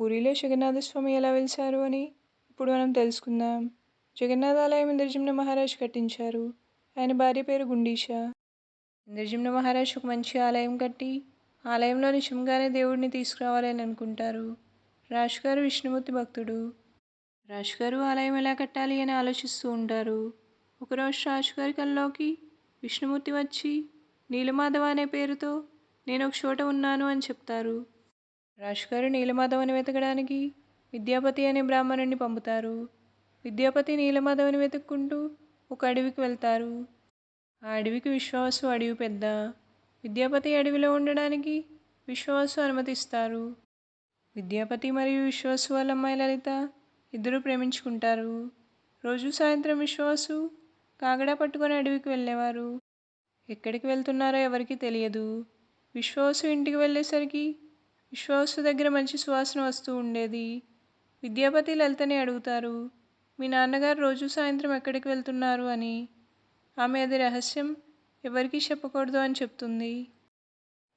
పూరిలో జగన్నాథ స్వామి ఎలా వెలిశారు అని ఇప్పుడు మనం తెలుసుకుందాం. జగన్నాథాలయం ఇంద్రజిమ్న మహారాజ్ కట్టించారు. ఆయన భార్య పేరు గుండీష. ఇంద్రజిమ్న మహారాజ్ ఒక మంచి ఆలయం కట్టి ఆలయంలో నిజంగానే దేవుడిని తీసుకురావాలని అనుకుంటారు. రాజు గారు విష్ణుమూర్తి భక్తుడు. రాజుగారు ఆలయం ఎలా కట్టాలి అని ఆలోచిస్తూ ఉంటారు. ఒకరోజు రాజుగారి కల్లోకి విష్ణుమూర్తి వచ్చి నీలమాధవ అనే పేరుతో నేను ఒక చోట ఉన్నాను అని చెప్తారు. రాజుగారు నీలమాధవని వెతకడానికి విద్యాపతి అనే బ్రాహ్మణుని పంపుతారు. విద్యాపతి నీలమాధవని వెతుక్కుంటూ ఒక అడవికి వెళ్తారు. ఆ అడవికి విశ్వాసు అడవి పెద్ద. విద్యాపతి అడవిలో ఉండడానికి విశ్వాసు అనుమతిస్తారు. విద్యాపతి మరియు విశ్వాసు వాళ్ళ అమ్మాయి లలిత ఇద్దరు ప్రేమించుకుంటారు. రోజు సాయంత్రం విశ్వాసు కాగడా పట్టుకొని అడవికి వెళ్ళేవారు. ఎక్కడికి వెళ్తున్నారో ఎవరికీ తెలియదు. విశ్వాసు ఇంటికి వెళ్ళేసరికి విశ్వాసు దగ్గర మంచి సువాసన వస్తూ ఉండేది. విద్యాపతి లలితని అడుగుతారు మీ నాన్నగారు రోజు సాయంత్రం ఎక్కడికి వెళ్తున్నారు? అని. ఆమె అది రహస్యం ఎవరికీ చెప్పకూడదు అని చెప్తుంది.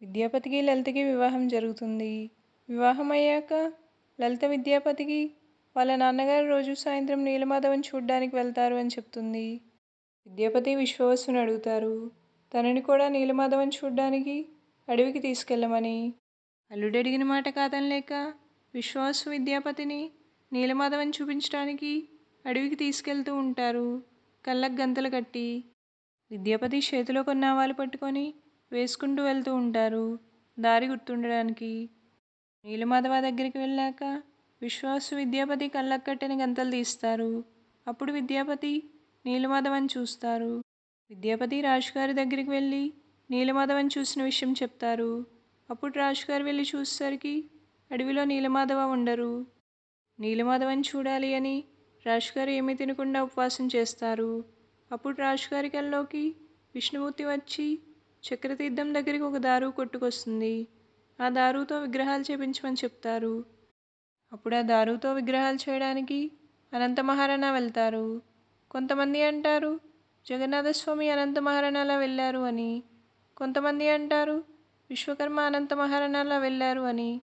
విద్యాపతికి లలితకి వివాహం జరుగుతుంది. వివాహం అయ్యాక లలిత విద్యాపతికి వాళ్ళ నాన్నగారు రోజు సాయంత్రం నీలమాధవన్ చూడ్డానికి వెళ్తారు అని చెప్తుంది. విద్యాపతి విశ్వవస్సును అడుగుతారు తనని కూడా నీలమాధవన్ చూడ్డానికి అడవికి తీసుకెళ్ళమని. అల్లుడు అడిగిన మాట కాదనలేక విశ్వాసు విద్యాపతిని నీలమాధవని చూపించడానికి అడవికి తీసుకెళ్తూ ఉంటారు. కళ్ళకు గంతలు కట్టి విద్యాపతి చేతిలో కొన్ని ఆవాలు పట్టుకొని వేసుకుంటూ వెళ్తూ ఉంటారు. దారి గుర్తుండడానికి నీలమాధవ దగ్గరికి వెళ్ళాక విశ్వాసు విద్యాపతి కళ్ళకు కట్టిన గంతలు తీస్తారు. అప్పుడు విద్యాపతి నీలమాధవని చూస్తారు. విద్యాపతి రాజుగారి దగ్గరికి వెళ్ళి నీలమాధవని చూసిన విషయం చెప్తారు. అప్పుడు రాజుగారు వెళ్ళి చూసేసరికి అడవిలో నీలమాధవ ఉండరు. నీలమాధవని చూడాలి అని రాజుగారు ఏమీ తినకుండా ఉపవాసం చేస్తారు. అప్పుడు రాజుగారి కల్లోకి విష్ణుమూర్తి వచ్చి చక్రతీర్థం దగ్గరికి ఒక దారు కొట్టుకొస్తుంది. ఆ దారుతో విగ్రహాలు చేపించమని చెప్తారు. అప్పుడు ఆ దారుతో విగ్రహాలు చేయడానికి అనంత మహారాణ వెళ్తారు. కొంతమంది అంటారు జగన్నాథస్వామి అనంత మహారాణాలా వెళ్ళారు అని. కొంతమంది అంటారు విశ్వకర్మ అనంత మహారాణాలా వెళ్ళారు అని.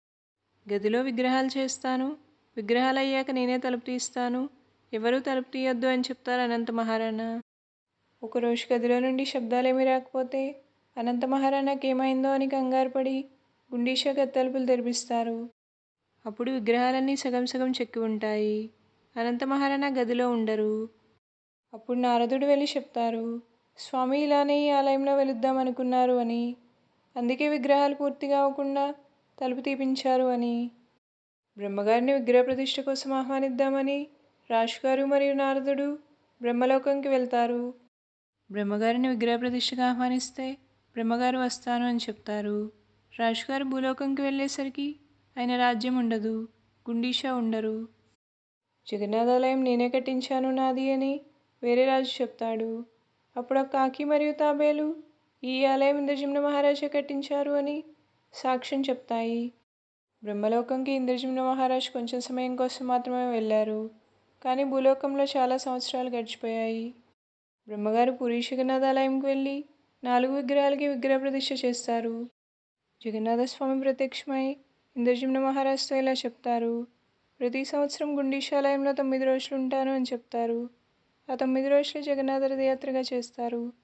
గదిలో విగ్రహాలు చేస్తాను. విగ్రహాలు అయ్యాక నేనే తలుపు తీస్తాను. ఎవరూ తలుపు తీయొద్దు అని చెప్తారు అనంత మహారాణ ఒకరోజు గదిలో నుండి శబ్దాలేమీ రాకపోతే అనంత మహారాణకి ఏమైందో అని కంగారు పడి గుండీష తలుపులు తెరిపిస్తారు. అప్పుడు విగ్రహాలన్నీ సగం సగం చెక్కి ఉంటాయి. అనంత మహారాణ గదిలో ఉండరు. అప్పుడు నారదుడు వెళ్ళి చెప్తారు స్వామి ఇలానే ఈ ఆలయంలో వెలుద్దాం అనుకున్నారు అని. అందుకే విగ్రహాలు పూర్తి కాకుండా తలుపు తీపించారు అని. బ్రహ్మగారిని విగ్రహ ప్రతిష్ఠ కోసం ఆహ్వానిద్దామని రాజుగారు మరియు నారదుడు బ్రహ్మలోకంకి వెళ్తారు. బ్రహ్మగారిని విగ్రహ ప్రతిష్ఠకు ఆహ్వానిస్తే బ్రహ్మగారు వస్తాను అని చెప్తారు. రాజుగారు భూలోకంకి వెళ్ళేసరికి ఆయన రాజ్యం ఉండదు గుండీషా ఉండరు. జగన్నాథాలయం నేనే కట్టించాను నాది అని వేరే రాజు చెప్తాడు. అప్పుడు కాకి మరియు తాబేలు ఈ ఆలయం ఇంద్రజిమ్న మహారాజే కట్టించారు అని సాక్ష్యం చెప్తాయి. బ్రహ్మలోకంకి ఇంద్రజిమ్న మహారాజ్ కొంచెం సమయం కోసం మాత్రమే వెళ్ళారు. కానీ భూలోకంలో చాలా సంవత్సరాలు గడిచిపోయాయి. బ్రహ్మగారు పూరి జగన్నాథాలయంకి వెళ్ళి నాలుగు విగ్రహాలకి విగ్రహ ప్రతిష్ఠ చేస్తారు. జగన్నాథస్వామి ప్రత్యక్షమై ఇంద్రజిమ్న మహారాజ్తో ఇలా చెప్తారు. ప్రతి సంవత్సరం గుండీశాలయంలో తొమ్మిది రోజులు ఉంటాను అని చెప్తారు. ఆ తొమ్మిది రోజులు జగన్నాథ రథయాత్రగా చేస్తారు.